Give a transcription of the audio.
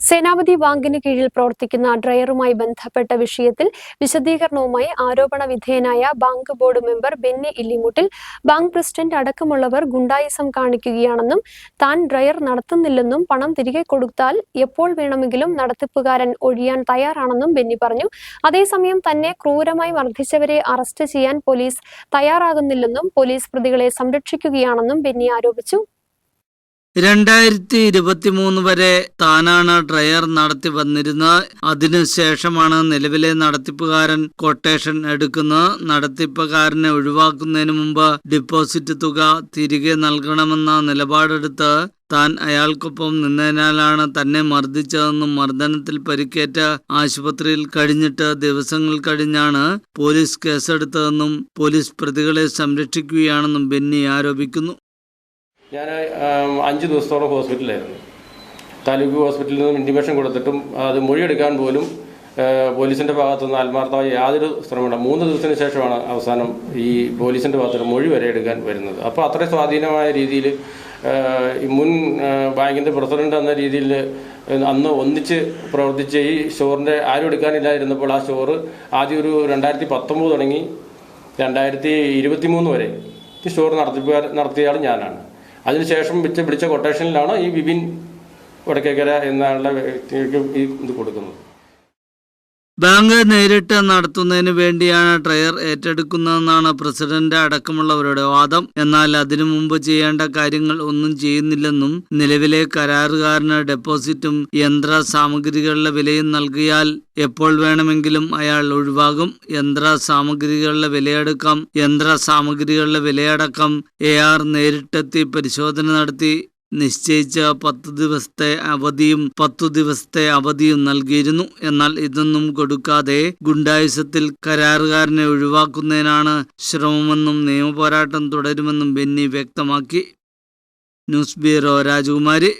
സേനാപതി ബാങ്കിന് കീഴിൽ പ്രവർത്തിക്കുന്ന ഡ്രയറുമായി ബന്ധപ്പെട്ട വിഷയത്തിൽ വിശദീകരണവുമായി ആരോപണ വിധേയനായ bank board member Benny Illimuttil bank president അടക്കമുള്ളവർ ഗുണ്ടായിസം കാണിക്കുകയാണെന്നും താൻ ഡ്രയർ നടത്തുന്നില്ലെന്നും പണം തിരികെ കൊടുത്താൽ എപ്പോൾ വേണമെങ്കിലും നടത്തിപ്പുകാരൻ ഒഴിയാൻ തയ്യാറാണെന്നും ബെന്നി പറഞ്ഞു. അതേസമയം തന്നെ ക്രൂരമായി മർദ്ദിച്ചവരെ അറസ്റ്റ് ചെയ്യാൻ പോലീസ് തയ്യാറാകുന്നില്ലെന്നും പോലീസ് പ്രതികളെ സംരക്ഷിക്കുകയാണെന്നും ബെന്നി ആരോപിച്ചു. രണ്ടായിരത്തി ഇരുപത്തി മൂന്ന് വരെ താനാണ് ഡ്രയർ നടത്തി വന്നിരുന്നത്. അതിനുശേഷമാണ് നിലവിലെ നടത്തിപ്പുകാരൻ കൊട്ടേഷൻ എടുക്കുന്നത് നടത്തിപ്പുകാരനെ ഒഴിവാക്കുന്നതിന് മുമ്പ് ഡിപ്പോസിറ്റ് തുക തിരികെ നൽകണമെന്ന നിലപാടെടുത്ത് താൻ അയാൾക്കൊപ്പം നിന്നതിനാലാണ് തന്നെ മർദ്ദിച്ചതെന്നും മർദ്ദനത്തിൽ പരിക്കേറ്റ ആശുപത്രിയിൽ കഴിഞ്ഞിട്ട് ദിവസങ്ങൾ കഴിഞ്ഞാണ് പോലീസ് കേസെടുത്തതെന്നും പോലീസ് പ്രതികളെ സംരക്ഷിക്കുകയാണെന്നും ബെന്നി ആരോപിക്കുന്നു. ഞാൻ അഞ്ച് ദിവസത്തോളം ഹോസ്പിറ്റലിലായിരുന്നു. താലൂക്ക് ഹോസ്പിറ്റലിൽ നിന്നും ഇന്റിമേഷൻ കൊടുത്തിട്ടും അത് മൊഴിയെടുക്കാൻ പോലും പോലീസിന്റെ ഭാഗത്തുനിന്ന് ആത്മാർത്ഥമായി യാതൊരു ശ്രമമില്ല. മൂന്ന് ദിവസത്തിന് ശേഷമാണ് അവസാനം ഈ പോലീസിന്റെ ഭാഗത്തുനിന്ന് മൊഴി വരെ എടുക്കാൻ വരുന്നത്. അപ്പോൾ അത്രയും സ്വാധീനമായ രീതിയിൽ മുൻ ബാങ്കിന്റെ പ്രസിഡന്റ് എന്ന രീതിയിൽ അന്ന് ഒന്നിച്ച് പ്രവർത്തിച്ച് ഈ സ്റ്റോറിന്റെ ആരും എടുക്കാനില്ലായിരുന്നപ്പോൾ ആ സ്റ്റോറ് ആദ്യം ഒരു രണ്ടായിരത്തി പത്തൊമ്പത് തുടങ്ങി രണ്ടായിരത്തി ഇരുപത്തി മൂന്ന് വരെ ഈ സ്റ്റോർ നടത്തിപ്പുകാർ നടത്തിയയാൾ ഞാനാണ്. അതിനുശേഷം വിളിച്ച കൊട്ടേഷനിലാണ് ഈ വിപിൻ വടക്കേക്കര എന്നുള്ള വ്യക്തിക്ക് ഈ ഇത് കൊടുക്കുന്നത്. ബാങ്ക് നേരിട്ട് നടത്തുന്നതിന് വേണ്ടിയാണ് ട്രയർ ഏറ്റെടുക്കുന്നതെന്നാണ് പ്രസിഡന്റ് അടക്കമുള്ളവരുടെ വാദം. എന്നാൽ അതിനു മുമ്പ് ചെയ്യേണ്ട കാര്യങ്ങൾ ഒന്നും ചെയ്യുന്നില്ലെന്നും നിലവിലെ കരാറുകാരന് ഡെപ്പോസിറ്റും യന്ത്ര സാമഗ്രികളുടെ വിലയും നൽകിയാൽ എപ്പോൾ വേണമെങ്കിലും അയാൾ ഒഴിവാകും. യന്ത്ര സാമഗ്രികളുടെ വിലയെടുക്കാം യന്ത്ര സാമഗ്രികളുടെ വിലയടക്കം എ ആർ നേരിട്ടെത്തി പരിശോധന നടത്തി നിശ്ചയിച്ച പത്തു ദിവസത്തെ അവധിയും പത്തു ദിവസത്തെ അവധിയും നൽകിയിരുന്നു. എന്നാൽ ഇതൊന്നും കൊടുക്കാതെ ഗുണ്ടായുസത്തിൽ കരാറുകാരനെ ഒഴിവാക്കുന്നതിനാണ് ശ്രമമെന്നും നിയമപോരാട്ടം തുടരുമെന്നും ബെന്നി വ്യക്തമാക്കി. ന്യൂസ് ബ്യൂറോ രാജകുമാരി.